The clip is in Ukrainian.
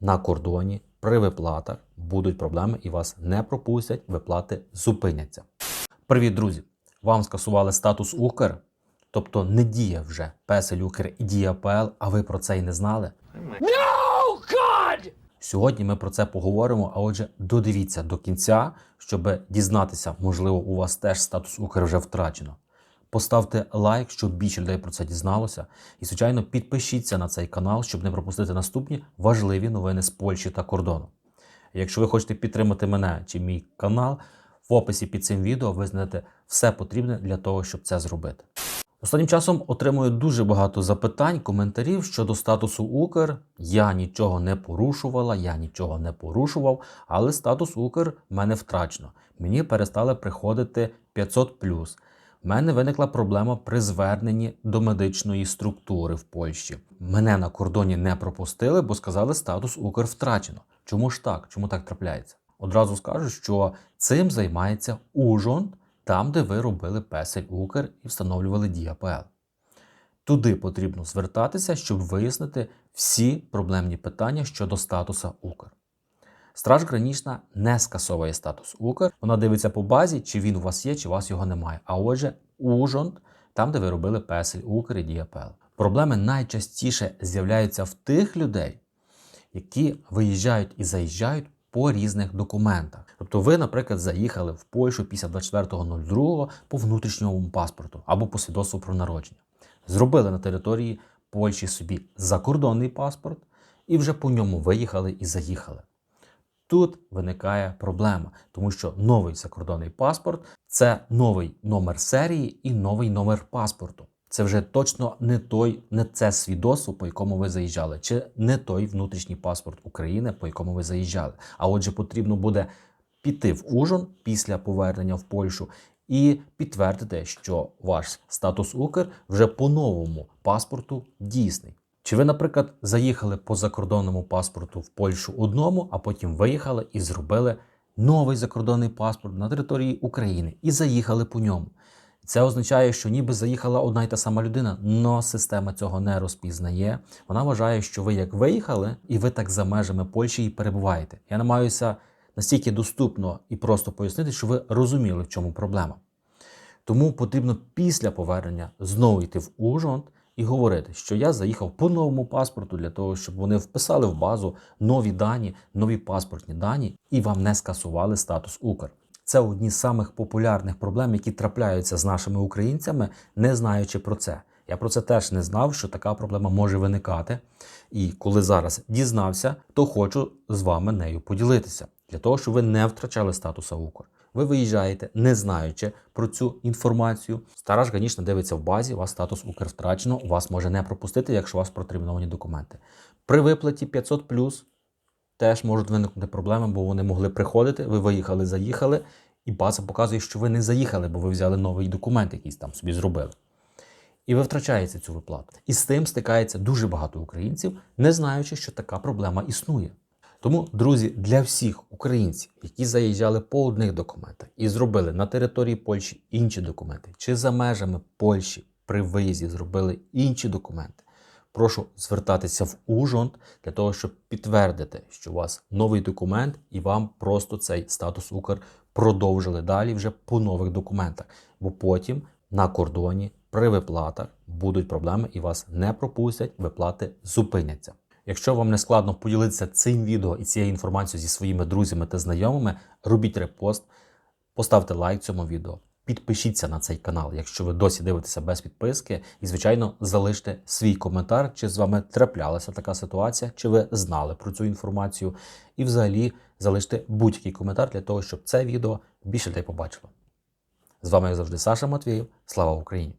на кордоні при виплатах будуть проблеми і вас не пропустять, виплати зупиняться. Привіт, друзі! Вам скасували статус Укр, тобто не діє вже Песель Укр і Дія ПЛ, а ви про це й не знали. Сьогодні ми про це поговоримо. А отже, додивіться до кінця, щоб дізнатися, можливо, у вас теж статус Укр вже втрачено. Поставте лайк, щоб більше людей про це дізналося. І, звичайно, підпишіться на цей канал, щоб не пропустити наступні важливі новини з Польщі та кордону. Якщо ви хочете підтримати мене чи мій канал, в описі під цим відео ви знайдете все потрібне для того, щоб це зробити. Останнім часом отримую дуже багато запитань, коментарів щодо статусу Укр. Я нічого не порушувала, я нічого не порушував, але статус Укр в мене втрачено. Мені перестали приходити 500 Мене виникла проблема при зверненні до медичної структури в Польщі. Мене на кордоні не пропустили, бо сказали, статус Укр втрачено. Чому ж так? Чому так трапляється? Одразу скажу, що цим займається Ужонт, там, де ви робили песель Укр і встановлювали Дія.ПЛ. Туди потрібно звертатися, щоб вияснити всі проблемні питання щодо статуса Укр. Страж Гранічна не скасовує статус Укр. Вона дивиться по базі, чи він у вас є, чи у вас його немає. А отже, Ужонт, там, де ви робили песель Укр і Дія.ПЛ. Проблеми найчастіше з'являються в тих людей, які виїжджають і заїжджають по різних документах. Тобто ви, наприклад, заїхали в Польщу після 24.02 по внутрішньому паспорту або по свідоцтву про народження. Зробили на території Польщі собі закордонний паспорт і вже по ньому виїхали і заїхали. Тут виникає проблема, тому що новий закордонний паспорт це новий номер серії і новий номер паспорту. Це вже точно не той, не це свідоцтво, по якому ви заїжджали, чи не той внутрішній паспорт України, по якому ви заїжджали. А отже, потрібно буде піти в Ужон після повернення в Польщу і підтвердити, що ваш статус Укр вже по новому паспорту дійсний. Чи ви, наприклад, заїхали по закордонному паспорту в Польщу одному, а потім виїхали і зробили новий закордонний паспорт на території України і заїхали по ньому? Це означає, що ніби заїхала одна й та сама людина, але система цього не розпізнає. Вона вважає, що ви як виїхали, і ви так за межами Польщі і перебуваєте. Я намагаюся настільки доступно і просто пояснити, що ви розуміли, в чому проблема. Тому потрібно після повернення знову йти в Ужгород і говорити, що я заїхав по новому паспорту для того, щоб вони вписали в базу нові дані, нові паспортні дані і вам не скасували статус Укр. Це одні з самих популярних проблем, які трапляються з нашими українцями, не знаючи про це. Я про це теж не знав, що така проблема може виникати. І коли зараз дізнався, то хочу з вами нею поділитися для того, щоб ви не втрачали статуса Укр. Ви виїжджаєте, не знаючи про цю інформацію. Стара ж, звісно, дивиться в базі, у вас статус Укр втрачено, вас може не пропустити, якщо у вас протерміновані документи. При виплаті 500 теж можуть виникнути проблеми, бо вони могли приходити, ви виїхали, заїхали, і база показує, що ви не заїхали, бо ви взяли новий документ, якийсь там собі зробили. І ви втрачаєте цю виплату. І з тим стикається дуже багато українців, не знаючи, що така проблема існує. Тому, друзі, для всіх українців, які заїжджали по одних документах і зробили на території Польщі інші документи, чи за межами Польщі при виїзді зробили інші документи, прошу звертатися в Ужонт для того, щоб підтвердити, що у вас новий документ і вам просто цей статус Укр продовжили далі вже по нових документах. Бо потім на кордоні при виплатах будуть проблеми і вас не пропустять, виплати зупиняться. Якщо вам не складно поділитися цим відео і цією інформацією зі своїми друзями та знайомими, робіть репост, поставте лайк цьому відео. Підпишіться на цей канал, якщо ви досі дивитеся без підписки, і, звичайно, залиште свій коментар, чи з вами траплялася така ситуація, чи ви знали про цю інформацію. І взагалі залиште будь-який коментар для того, щоб це відео більше людей побачило. З вами, як завжди, Саша Матвієв. Слава Україні!